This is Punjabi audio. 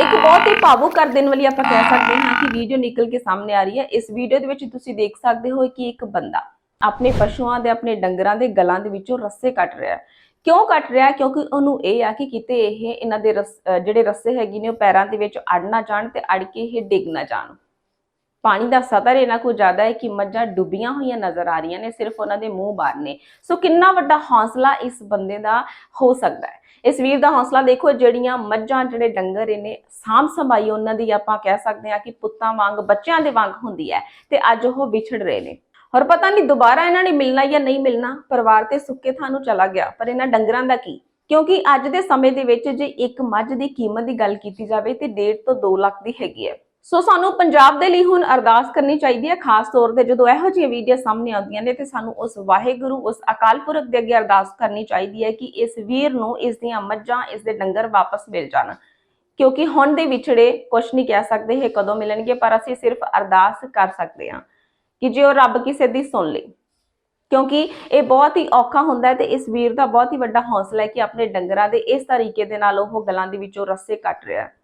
ਇੱਕ ਬਹੁਤ ਹੀ ਭਾਵੁਕ ਕਰ ਦੇਣ ਵਾਲੀ ਆਪਾਂ ਕਹਿ ਸਕਦੇ ਹਾਂ ਕਿ ਵੀਡੀਓ ਨਿਕਲ ਕੇ ਸਾਹਮਣੇ ਆ ਰਹੀ ਹੈ। ਇਸ ਵੀਡੀਓ ਦੇ ਵਿੱਚ ਤੁਸੀਂ ਦੇਖ ਸਕਦੇ ਹੋ ਕਿ ਇੱਕ ਬੰਦਾ ਆਪਣੇ ਪਸ਼ੂਆਂ ਦੇ, ਆਪਣੇ ਡੰਗਰਾਂ ਦੇ ਗਲਾਂ ਦੇ ਵਿੱਚੋਂ ਰੱਸੇ ਕੱਟ ਰਿਹਾ ਹੈ। ਕਿਉਂ ਕੱਟ ਰਿਹਾ ਕਿਉਂਕਿ ਉਹਨੂੰ ਇਹ ਆ ਕਿ ਕਿਤੇ ਇਹ, ਇਹਨਾਂ ਦੇ ਰਸ- ਜਿਹੜੇ ਰੱਸੇ ਹੈਗੇ ਨੇ, ਉਹ ਪੈਰਾਂ ਦੇ ਵਿੱਚ ਅੜ ਨਾ ਜਾਣ ਤੇ ਅੜ ਕੇ ਇਹ ਡਿੱਗ ਨਾ ਜਾਣ। ਪਾਣੀ ਦਾ ਸਤਰ ਇਹਨਾਂ ਕੋ ਜ਼ਿਆਦਾ ਹੈ ਕਿ ਮੱਝਾਂ ਡੁੱਬੀਆਂ ਹੋਈਆਂ ਨਜ਼ਰ ਆ ਰਹੀਆਂ ਨੇ, ਸਿਰਫ ਉਹਨਾਂ ਦੇ ਮੂੰਹ ਬਾਹਰ ਨੇ। ਸੋ ਕਿੰਨਾ ਵੱਡਾ ਹੌਸਲਾ ਇਸ ਬੰਦੇ ਦਾ ਹੋ ਸਕਦਾ ਹੈ? ਇਸ ਵੀਰ ਦਾ ਹੌਸਲਾ ਦੇਖੋ, ਜਿਹੜੀਆਂ ਮੱਝਾਂ, ਜਿਹੜੇ ਡੰਗਰ ਇਹਨੇ ਸਾਂਭ ਸੰਭਾਈ, ਉਹਨਾਂ ਦੀ ਆਪਾਂ ਕਹਿ ਸਕਦੇ ਹਾਂ ਕਿ ਪੁੱਤਾਂ ਵਾਂਗ, ਬੱਚਿਆਂ ਦੇ ਵਾਂਗ ਹੁੰਦੀ ਹੈ ਤੇ ਅੱਜ ਉਹ ਵਿਛੜ ਰਹੇ ਨੇ। ਔਰ ਪਤਾ ਨਹੀਂ ਦੁਬਾਰਾ ਇਹਨਾਂ ਨੇ ਮਿਲਣਾ ਜਾਂ ਨਹੀਂ ਮਿਲਣਾ, ਪਰਿਵਾਰ ਤੇ ਸੁੱਕੇ ਥਾਂ ਨੂੰ ਚਲਾ ਗਿਆ। ਪਰ ਇਹਨਾਂ ਡੰਗਰਾਂ ਦਾ ਕੀ? ਕਿਉਂਕਿ ਅੱਜ ਦੇ ਸਮੇਂ ਦੇ ਵਿੱਚ ਜੇ ਇੱਕ ਮੱਝ ਦੀ ਕੀਮਤ ਦੀ ਗੱਲ ਕੀਤੀ ਜਾਵੇ ਤੇ 1.5 ਤੋਂ 2 ਲੱਖ ਦੀ ਹੈਗੀ ਹੈ। ਸੋ ਸਾਨੂੰ ਪੰਜਾਬ ਦੇ ਲਈ ਹੁਣ ਅਰਦਾਸ ਕਰਨੀ ਚਾਹੀਦੀ ਹੈ, ਖਾਸ ਤੌਰ ਤੇ ਜਦੋਂ ਇਹੋ ਜਿਹੀਆਂ ਵੀਡੀਓ ਸਾਹਮਣੇ ਆਉਂਦੀਆਂ ਨੇ ਤੇ ਸਾਨੂੰ ਉਸ ਵਾਹਿਗੁਰੂ, ਉਸ ਅਕਾਲ ਪੁਰਖ ਦੇ ਅੱਗੇ ਅਰਦਾਸ ਕਰਨੀ ਚਾਹੀਦੀ ਹੈ ਕਿ ਇਸ ਵੀਰ ਨੂੰ ਇਸ ਦੀਆਂ ਮੱਝਾਂ, ਇਸ ਦੇ ਡੰਗਰ ਵਾਪਸ ਮਿਲ ਜਾਣ। ਕਿਉਂਕਿ ਹੁਣ ਦੇ ਵਿਛੜੇ ਕੁਝ ਨਹੀਂ ਕਹਿ ਸਕਦੇ, ਇਹ ਕਦੋਂ ਮਿਲਣਗੇ, ਪਰ ਅਸੀਂ ਸਿਰਫ ਅਰਦਾਸ ਕਰ ਸਕਦੇ ਹਾਂ ਕਿ ਜੇ ਉਹ ਰੱਬ ਕਿਸੇ ਦੀ ਸੁਣ ਲੇ। ਕਿਉਂਕਿ ਇਹ ਬਹੁਤ ਹੀ ਔਖਾ ਹੁੰਦਾ ਹੈ ਤੇ ਇਸ ਵੀਰ ਦਾ ਬਹੁਤ ਹੀ ਵੱਡਾ ਹੌਸਲਾ ਹੈ ਕਿ ਆਪਣੇ ਡੰਗਰਾਂ ਦੇ ਇਸ ਤਰੀਕੇ ਦੇ ਨਾਲ ਉਹ ਗਲਾਂ ਦੇ ਵਿੱਚੋਂ ਰੱਸੇ ਕੱਟ ਰਿਹਾ ਹੈ।